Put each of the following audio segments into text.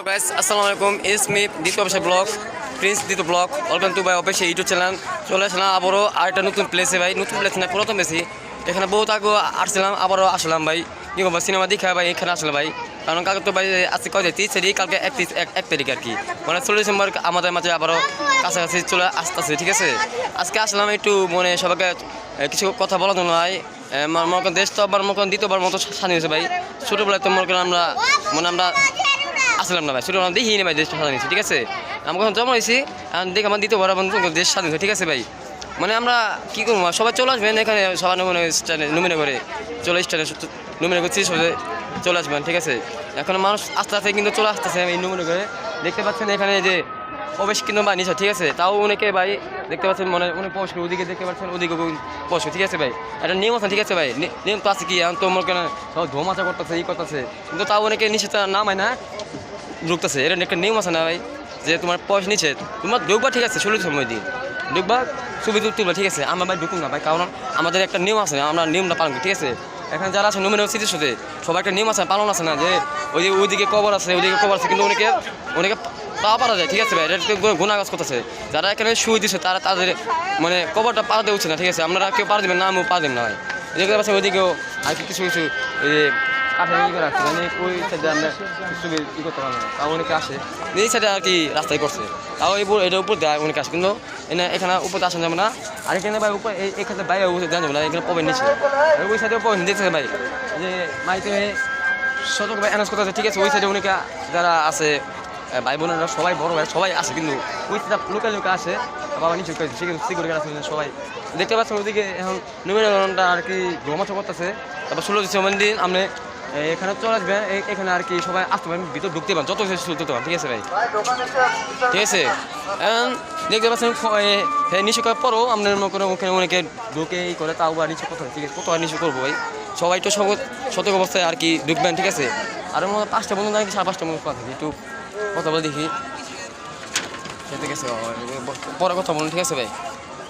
Hello guys আসসালামু আলাইকুম ইস মি দ্বিতীয় অফিসের ব্লগ প্রিন্স দ্বিতীয় ব্লগ ওয়েলকাম টু বাই অফিসে ইউটিউব চ্যানেল চলে আসলাম আবারও আরেকটা নতুন প্লেসে ভাই। নতুন প্লেস না, প্রথম বেশি এখানে বহুত আগে আসছিলাম, আবারও আসলাম, ভাই। কি বলব সিনেমা দেখা, ভাই, এখানে আসলে ভাই। কারণ কালকে তো, ভাই, আজকে কয় তিরিশ তারিখ, কালকে এক তিরিশ এক তারিখ আর কি। মানে ষোলো ডিসেম্বর আমাদের মাঝে আবারও কাছাকাছি চলে আসতেছে, ঠিক আছে? আজকে আসলাম একটু মানে সবাইকে কিছু কথা বলার জন্য, ভাই। মনে দেশ তো আবার মনে দ্বিতীয়বার মতো স্বাধীন হয়েছে, ভাই। ছোটোবেলায় তো মনে আমরা মানে আমরা আসলাম না ভাই ছোটো দেখিনি ভাই দেশ স্বাধীন ঠিক আছে? আমি যখন জন্ম হয়েছি দেখে আমার দ্বিতীয়বার আমার নতুন দেশ স্বাধীন ঠিক আছে ভাই? মানে আমরা কী করব সবাই চলে আসবেন এখানে সবাই নমুনে স্ট্যান্ডে নমিনে করে চলে স্ট্যান্ডে নমিনে করছি সবাই চলে আসবেন, ঠিক আছে? এখন মানুষ আস্তে আস্তে কিন্তু চলে আসতেছে এই নমিনে করে দেখতে পাচ্ছেন এখানে যে প্রবেশ কিন্তু বা নিচে ঠিক আছে? তাও অনেকে ভাই দেখতে পাচ্ছেন মনে অনেক প্রবেশ করে ওদিকে দেখতে পাচ্ছেন, ওদিকে প্রবেশ ঠিক আছে ভাই? একটা নিয়ম আছে, ঠিক আছে ভাই? নিয়ম তো আছে কি, এখন তো মনে করেন সব ধোমাচা করতেছে, ই করতেছে। কিন্তু তাও অনেকে নিচে তো নামায় না। ঢুকতেছে এটা একটা নিয়ম আছে না ভাই, যে তোমার পয়সা নিচ্ছে তোমার ঢুকবা ঠিক আছে, ষোলো সময় দিন। ঢুকবা, ছবি তুলবা ঠিক আছে, আমরা ভাই ঢুকুন না ভাই, কারণ আমাদের একটা নিয়ম আছে, আমরা নিয়মটা পালন করি, ঠিক আছে? এখানে যারা আছে নমিনে স্মৃতির সাথে, সবার একটা নিয়ম আছে, পালন আছে না, যে ওই যে ওইদিকে কবর আছে, ওইদিকে কবর আছে, কিন্তু অনেকে অনেকে পা পারা যায়, ঠিক আছে ভাই এটা গুণাগাছ করতেছে। যারা এখানে শুয়ে দিচ্ছে তারা তাদের মানে কবরটা পাড়া দেওয়া না, ঠিক আছে? আপনারা কেউ পাড়া দেবেন না, আমিও পাড়া দেবেন না ভাই। দেখতে পাচ্ছেন ওইদিকেও আর কিছু কিছু ই করতে পারব না তাও অনেকে আসে এই সাইডে আর কি রাস্তায় করছে তাও এই এটার উপর দেয় অনেকে আসে কিন্তু এনে এখানে উপর আসা যাবে না আর এখানে ভাই উপর এখানে বাইরে দেওয়া যাবে না এখানে পবেন ওই সাইডে পবেন দেখতেছে ভাই যে মাইতে সতর্ক ভাই অ্যানাউন্স করতে ঠিক আছে ওই সাইডে অনেকে যারা আছে ভাই বোনেরা সবাই বড় ভাই সবাই আসে কিন্তু ওই লোকাল লোক আসে বাবা নিচে সেখানে সিকিউরিটি আছে সবাই দেখতে পাচ্ছেন ওদিকে এখন নবীনগরণটা আর কি ঘুমাচা করতেছে তারপর ষোলো ডিসেম্বর দিন আপনি এখানে চলে আসবেন এখানে আর কি সবাই আসতে পারেন ভিতর ঢুকতে পারেন যত ঢুকতে পারেন ঠিক আছে ভাই? ঠিক আছে। দেখতে পাচ্ছেন হ্যাঁ নিচে করার পরও আপনার মনে করেন ওখানে অনেকে ঢুকে এই করে তাও বা নিচে কথা ঠিক আছে কত আর নিচে করব ভাই? সবাই তো সতর্ক অবস্থায় আর কি ঢুকবেন ঠিক আছে? আর মনে হয় পাঁচটা পর্যন্ত নাকি সাড়ে পাঁচটা মতো কথা একটু কথা বলে দেখি। ঠিক আছে পরে কথা বলুন ঠিক আছে ভাই?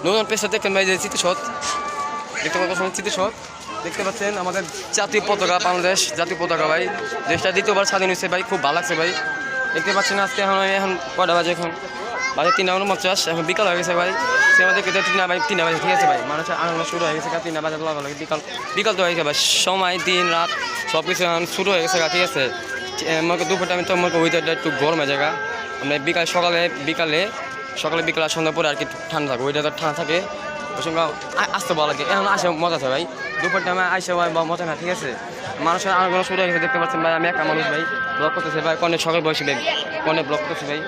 নতুন পেশা দেখেন ভাই যে চিত্রসৎ দেখতে পাচ্ছেন চিত্রসৎ দেখতে পাচ্ছেন আমাদের জাতীয় পতাকা বাংলাদেশ, জাতীয় পতাকা ভাই। দেশটা দ্বিতীয়বার স্বাধীন হয়েছে ভাই, খুব ভালো লাগছে ভাই। দেখতে পাচ্ছেন আজকে এখন এখন কয়টা বাজে এখন? বাজে তিনটা উনপঞ্চাশ, এখন বিকাল হয়ে গেছে ভাই। সিনেমা দেখতে তিনটা ভাই তিনটা বাজে, ঠিক আছে ভাই। মানুষের আনন্দ শুরু হয়ে গেছে তিনটা বাজে লাগা লাগে। বিকাল বিকাল তো হয়ে গেছে ভাই। সময়, দিন, রাত সব কিছু এখন শুরু হয়ে গেছে ঠিক আছে। আমাকে দুপুর টাইমে তো আমাকে ওয়েদারটা একটু গরম জায়গা আমরা বিকাল, সকালে, বিকালে সকালে বিকালে সন্ধ্যা পরে আর কি ঠান্ডা থাকে। ওয়েদারটা ঠান্ডা থাকে। ওই সঙ্গে আ- আসতে ভালো লাগে। এখন আসে মজা আছে ভাই। দুপুর টাইমে আসে ভাই বা মজা না ঠিক আছে? মানুষের আনাগোনা শুরু হয়ে গেছে দেখতে পাচ্ছেন ভাই আমি একটা মানুষ ভাই। ব্লগ করতেছে ভাই কনে সকাল বয়সী ভাই কনে ব্লগ করতেছে ভাই।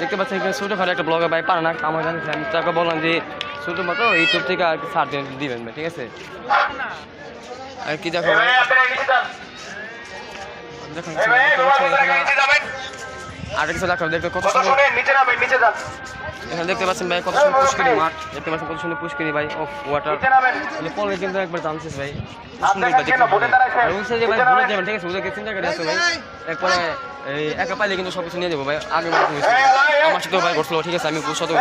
দেখতে পাচ্ছেন এখানে ছোটো খাটো একটা ব্লগে ভাই পারে না আমার জানি আমি তাকে বললাম যে ছোটো মতো ইউটিউব থেকে আর কি ছাড় দিয়ে- দিবেন ভাই ঠিক আছে? আর কি দেখো ভাই? দেখুন কিছু দেখতে আর কিছু দেখো দেখবে কত সুন্দর এখানে দেখতে পাচ্ছেন ভাই কত সুন্দর পুষ্করি মাঠ। দেখতে পাচ্ছেন কত সুন্দর পুষ্করি ভাই অফ ওয়াটার মানে পরে কিন্তু একবার জানছিস ভাই। সুন্দর ভাই। আর ওই সাইডে ভাই ভুলে যাবেন ঠিক আছে ওদেরকে চিন্তা করে আছে ভাই। একবারে এই একা পাইলে কিন্তু সব কিছু নিয়ে যাব ভাই আগে আমার সাথে ভাই করছিল ঠিক আছে আমি বুঝ করছি।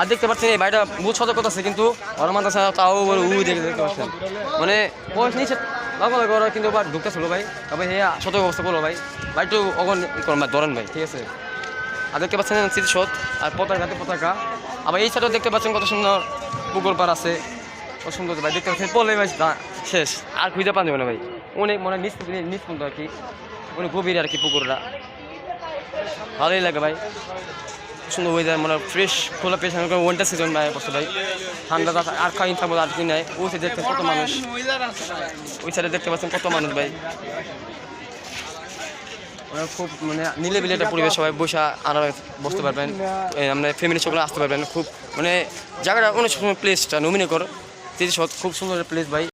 আর দেখতে পাচ্ছেন এই ভাইটা বুঝ সতর্ক আছে কিন্তু ওর মাথা ছাড়া তাও বলে উই দেখে দেখতে পাচ্ছেন। মানে বয়স নিচে লাগা ওরা কিন্তু আবার ঢুকতেছিল ভাই। তবে হ্যাঁ সতর্ক অবস্থা করল ভাই। ভাই একটু অগন ধরেন ভাই। ঠিক আছে। আর দেখতে পাচ্ছেন স্মৃতিসৌধ আর পতাকাতে পতাকা। আবার এই সাইডেও দেখতে পাচ্ছেন কত সুন্দর পুকুর পার আছে। কত সুন্দর ভাই, দেখতে পাচ্ছেন। পলে ভাই শেষ। আর খুঁজে পান না ভাই। অনেক মানে নিচ নিচ পর্যন্ত আর কি। অনেক গভীর আর কি পুকুরটা। ভালোই লাগে ভাই। সুন্দর ওয়েদার মানে ফ্রেশ খোলা পেশ ওয়ান্টার সিজন ভাই বসে ভাই। ঠান্ডা আর খাই থাকব আর কি নাই। ওই সাইডে দেখতে কত মানুষ। ওই সাইডে দেখতে পাচ্ছেন কত মানুষ ভাই। মানে খুব মানে নিলেবিলে একটা পরিবেশ, সবাই বসে আরামে বসতে পারবেন। আমরা ফ্যামিলি সকলে আসতে পারবেন। খুব মানে জায়গাটা অনেক সুন্দর প্লেসটা নমিনে কর। তিরিশ খুব সুন্দর প্লেস ভাই।